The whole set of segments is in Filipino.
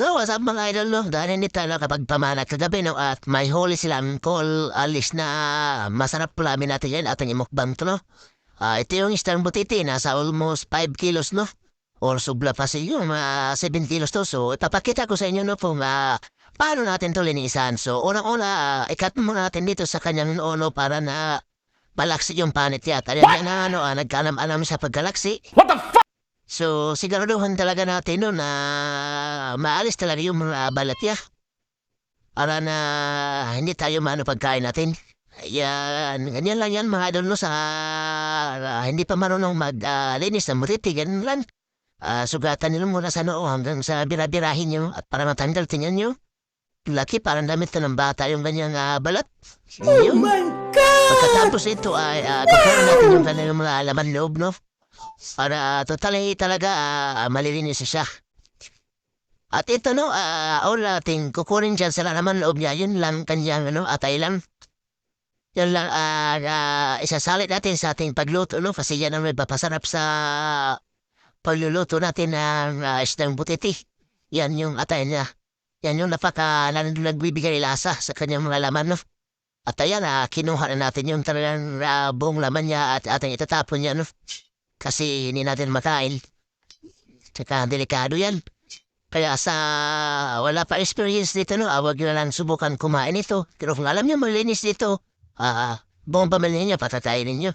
What's up mga idol, no? Dahil hindi tayo nakapagpamana kagabi, no? At may huli silang call, alis na masarap pulamin natin yan at ang imukbang to, no? Ah, ito yung isang butiti, nasa almost 5 kilos, no? Or subla pa sa iyo, mga 7 kilos to. So, ipapakita ko sa inyo, no, kung ah, paano natin to linisan. So, unang-una, uh, ikat mo natin dito sa kanyang ono para na malaksi yung panit niya. At yan na, ano, ah, nagkanam-anam sa paggalaksi. So, siguraduhan talaga natin no, na maalis talaga yung mga balat niya. Para na hindi tayo maano pagkain natin. Yan, ganyan lang yan mga idol no, sa ah, hindi pa marunong maglinis ng mutiti, ganun lang. Ah, sugatan nyo muna sa noo hanggang sa birabirahin nyo at para matanggal tingnan nyo. Laki, parang damit na ng bata yung ganyang ah, balat. Oh my God! Pagkatapos ito ay uh, natin yung kanilang mga laman loob, no? Para totally talaga uh, malilinis siya. At ito no, uh, all natin kukunin dyan sa laman loob niya, yun lang kanyang ano, atay lang. Yan lang, uh, uh, isasalit natin sa ating pagluto, no? Kasi yan ang papasarap sa pagluluto natin ng uh, isdang butiti. Yan yung atay niya. Yan yung napaka nagbibigay lasa sa kanyang mga laman, no? At ayan, uh, kinuha na natin yung talagang uh, buong laman niya at ating itatapon niya, no? Kasi hindi natin makain. Tsaka delikado yan. Kaya sa wala pa experience dito, no, awag nyo na lang subukan kumain ito. Pero kung alam nyo malinis dito, ah, uh, buong pamilya niya, patatayin ninyo.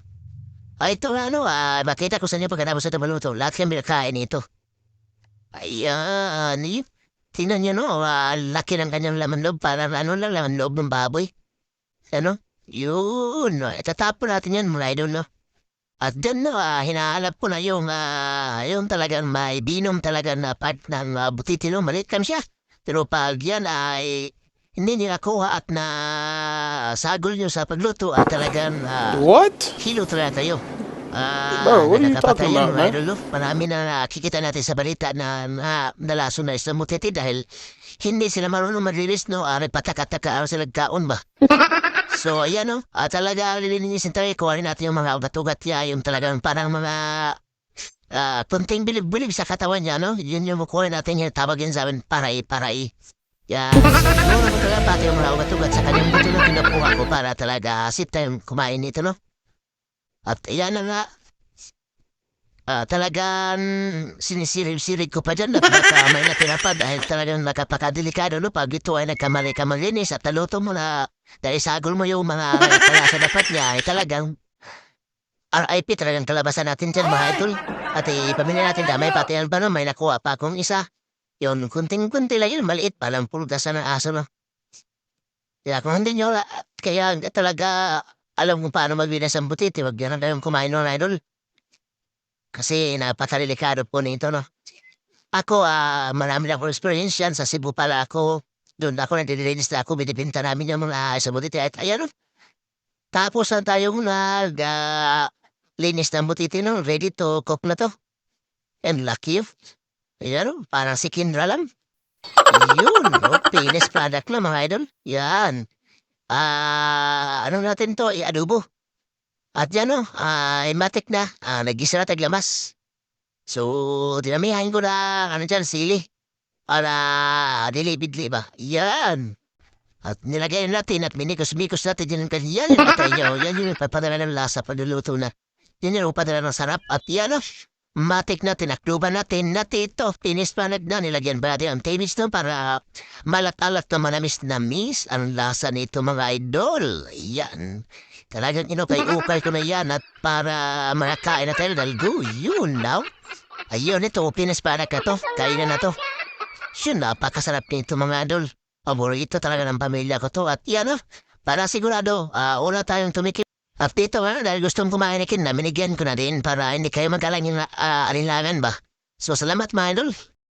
Ah, ito ano, ah, makita ko sa inyo pagkatapos sa maluto. Lahat kami nakain ito. Ayan, yun. Tingnan nyo, no, ah, laki ng kanyang laman loob. Parang ano lang, laman loob ng baboy. Ano? Yun, no. Itatapon natin yan, mga idol, no. At dyan na, uh, hinahanap ko na yung, uh, yung talagang may binom talaga na part ng uh, butiti, no? Maliit kam siya. Pero pag yan ay hindi niya nakuha at na sagol nyo sa pagluto at talagang uh, What? kilo talaga tayo. Ah, Bro, what are you talking about, man? idol? Marami na nakikita natin sa balita na, na nalaso na isang mutiti dahil hindi sila marunong maglilis, no? Ari pataka-taka, ari sila kaon ba? So, ayan no, ah, talaga lilinisin tayo, kuhanin natin yung mga ugat-ugat niya, yung talagang parang mga ah, kunting bilib-bilib sa katawan niya, no? Yun yung kuhanin natin yung tawagin sa amin, parai-parai. Yan, siguro ko talaga pati yung mga ugat-ugat sa kanyang buto na pinakuha ko para talaga sit time kumain nito, no? At ayan na nga, Ah, talagang sinisirig-sirig ko pa dyan at baka may natira pa dahil talagang nakapakadelikado no? Pag ito ay nagkamali-kamalinis at taluto mo na dahil sagol mo yung mga kaya sa dapat niya ay talagang RIP talagang kalabasan natin dyan mga idol. At ipamilya natin damay pati ang no, may nakuha pa akong isa. Yun kunting-kunti lang yun maliit palang pulgasan ng aso no? Kaya kung hindi nyo kaya talaga alam kung paano magbinas ang butiti wag yan na kayong kumain no idol kasi napakalilikado po nito, no? Ako, ah, marami na akong experience yan. Sa Cebu pala ako. Doon ako nandilinis na ako. Binibinta namin yung mga sa butiti. At ayan, no? Tapos na tayong nag, ah, linis ng butiti, no? Ready to cook na to. And lucky, ayan, no? Parang si Kindra lang. Yun, no? Finished product na, mga idol. Yan. Ah, ano natin to? I-adobo. At yan o, ay matik na, ah, nag-isa na taglamas. So, dinamihan ko na, ano dyan, sili. Para dilibidli ba? Yan. At nilagay natin at minikos-mikos natin dyan ang kanyan. At ayun, yan yung papadala ng lasa pagluluto na. Yan yung papadala ng sarap. At yan o, matik na, tinakluban natin. Natin ito, finis pa na, nilagyan ba ang tamis na para malat-alat na manamis-namis ang lasa nito mga idol. Yan. Talagang inukay-ukay ko na yan at para makakain na tayo dahil go, yun now. Ayun ito, pinas para ka to. Kainan na to. Yun, napakasarap nito mga idol. Paborito talaga ng pamilya ko to. At yan o, para sigurado, uh, una tayong tumikip. At dito nga, dahil gustong kumain na kin, naminigyan ko na din para hindi kayo magkalang yung uh, alinlangan ba. So salamat mga idol.